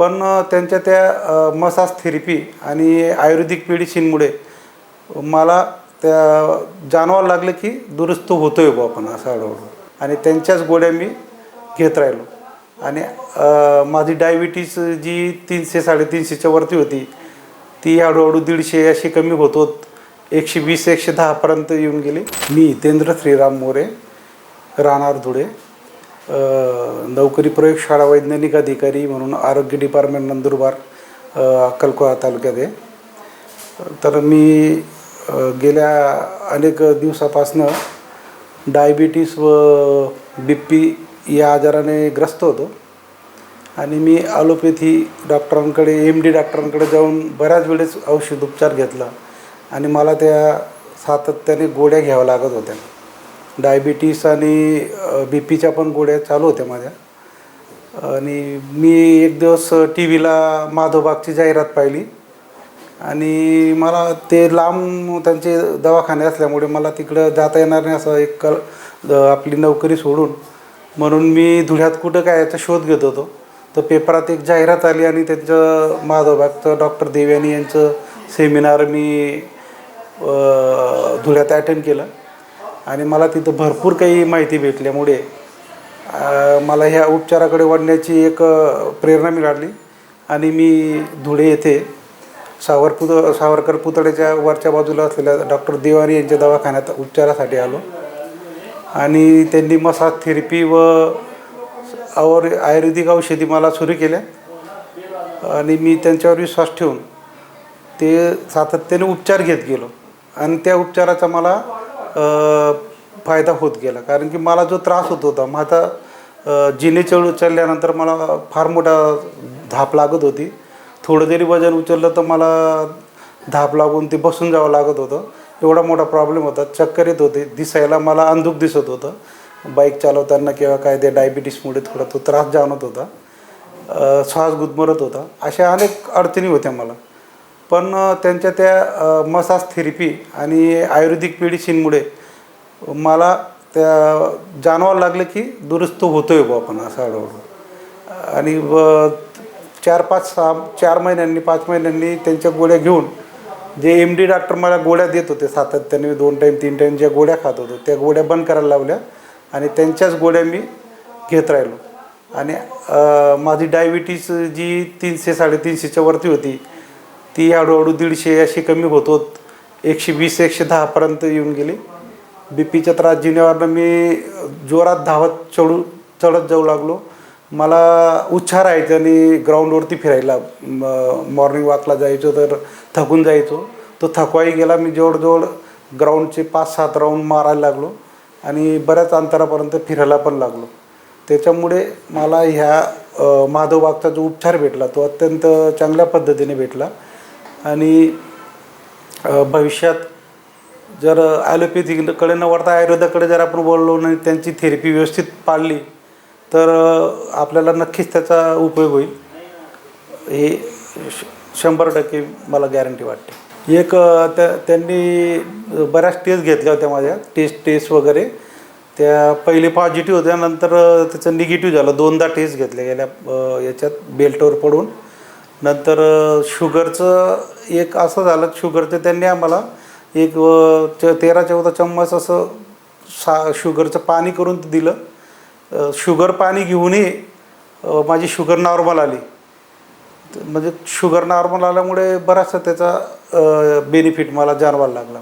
पण त्यांच्या त्या मसाज थेरपी आणि आयुर्वेदिक मेडिसिनमुळे मला त्या जाणवायला लागलं की दुरुस्त होतोय बुवा आपण असं हळूहळू. आणि त्यांच्याच गोळ्या मी घेत राहिलो. आणि माझी डायबिटीस जी तीनशे साडेतीनशेच्या वरती होती ती हळूहळू दीडशे अशी कमी होत होत एकशे वीस एकशे दहापर्यंत येऊन गेली. मी हितेंद्र श्रीराम मोरे राहणार धुळे. नोकरी प्रयोगशाळा वैज्ञानिक अधिकारी म्हणून आरोग्य डिपार्टमेंट नंदुरबार अक्कलकोळा तालुक्यात आहे. तर मी गेल्या अनेक दिवसापासनं डायबिटीस व बी पी या आजाराने ग्रस्त होतो. आणि मी ॲलोपॅथी डॉक्टरांकडे एम डी डॉक्टरांकडे जाऊन बऱ्याच वेळेस औषध उपचार घेतला. आणि मला त्या सातत्याने गोळ्या घ्याव्या लागत होत्या. डायबिटीस आणि बी पीच्या पण गोळ्या चालू होत्या माझ्या. आणि मी एक दिवस टी व्हीला माधोबागची जाहिरात पाहिली. आणि मला ते लांब त्यांचे दवाखाने असल्यामुळे मला तिकडं जाता येणार नाही असं एक कल आपली नोकरी सोडून. म्हणून मी धुळ्यात कुठं काय याचा शोध घेत होतो. तर पेपरात एक जाहिरात आली आणि त्यांचं माधवबागचं डॉक्टर देवयानी यांचं सेमिनार मी धुळ्यात अटेंड केलं. आणि मला तिथं भरपूर काही माहिती भेटल्यामुळे मला ह्या उपचाराकडे वळण्याची एक प्रेरणा मिळाली. आणि मी धुळे येथे सावर पुत सावरकर पुतळ्याच्या वरच्या बाजूला असलेल्या डॉक्टर देवानी यांच्या दवाखान्यात उपचारासाठी आलो. आणि त्यांनी मसाज थेरपी व और आयुर्वेदिक औषधी मला सुरू केल्या. आणि मी त्यांच्यावर विश्वास ठेवून ते सातत्याने उपचार घेत गेलो. आणि त्या उपचाराचा मला फायदा होत गेला. कारण की मला जो त्रास होत होता माझा आता जिने चढ उचलल्यानंतर मला फार मोठा धाप लागत होती. थोडं जरी वजन उचललं तर मला धाप लागून ते बसून जावं लागत होतं. एवढा मोठा प्रॉब्लेम होता. चक्कर येत होते. दिसायला मला अंधुक दिसत होतं. बाईक चालवताना किंवा काय ते डायबिटीसमुळे थोडा तो त्रास जाणवत होता. श्वास गुदमरत होता. अशा अनेक अडचणी होत्या मला. पण त्यांच्या त्या मसाज थेरपी आणि आयुर्वेदिक मेडिसिनमुळे मला त्या जाणवायला लागलं की दुरुस्त होतो आहे बुवा आपण असं हळूहळू. आणि व चार पाच सहा चार महिन्यांनी पाच महिन्यांनी त्यांच्या गोळ्या घेऊन जे एम डी डॉक्टर मला गोळ्या देत होते सातत्याने दोन टाईम तीन टाईम ज्या गोळ्या खात होतो त्या गोळ्या बंद करायला लावल्या आणि त्यांच्याच गोळ्या मी घेत राहिलो. आणि माझी डायबिटीस जी तीनशे साडेतीनशेच्या वरती होती ती हळूहळू दीडशे अशी कमी होत होत एकशे वीस एकशे दहापर्यंत येऊन गेली. बी पीच्या त्रास जिनेवरनं मी जोरात धावत चढू चढत जाऊ लागलो. मला उच्छार यायचं आणि ग्राउंडवरती फिरायला मॉर्निंग वॉकला जायचो तर थकून जायचो. तो थकवाही गेला. मी जवळजवळ ग्राउंडचे पाच सात राऊंड मारायला लागलो आणि बऱ्याच अंतरापर्यंत फिरायला पण लागलो. त्याच्यामुळे मला ह्या अ, माधवबागचा जो उपचार भेटला तो अत्यंत चांगल्या पद्धतीने भेटला. आणि भविष्यात जर ॲलोपॅथीकडे न वरता आयुर्वेदाकडे जर आपण बोललो आणि त्यांची थेरपी व्यवस्थित पाळली तर आपल्याला नक्कीच त्याचा उपयोग होईल. हे श- शंभर टक्के मला गॅरंटी वाटते. एक त्या त्यांनी बऱ्याच टेस्ट घेतल्या होत्या माझ्या टेस्ट टेस्ट वगैरे. त्या पहिले पॉझिटिव्ह होत्या नंतर त्याचं निगेटिव्ह झालं. दोनदा टेस्ट घेतल्या गेल्या याच्यात बेल्टवर पडून. नंतर शुगरचं एक असं झालं शुगरचं त्यांनी आम्हाला एक च- तेरा चौदा चम्मच असं सा शुगरचं पाणी करून दिलं. शुगर पाणी घेऊनही माझी शुगर नॉर्मल आली. म्हणजे शुगर नॉर्मल आल्यामुळे बराचसा त्याचा बेनिफिट मला जाणवायला लागला.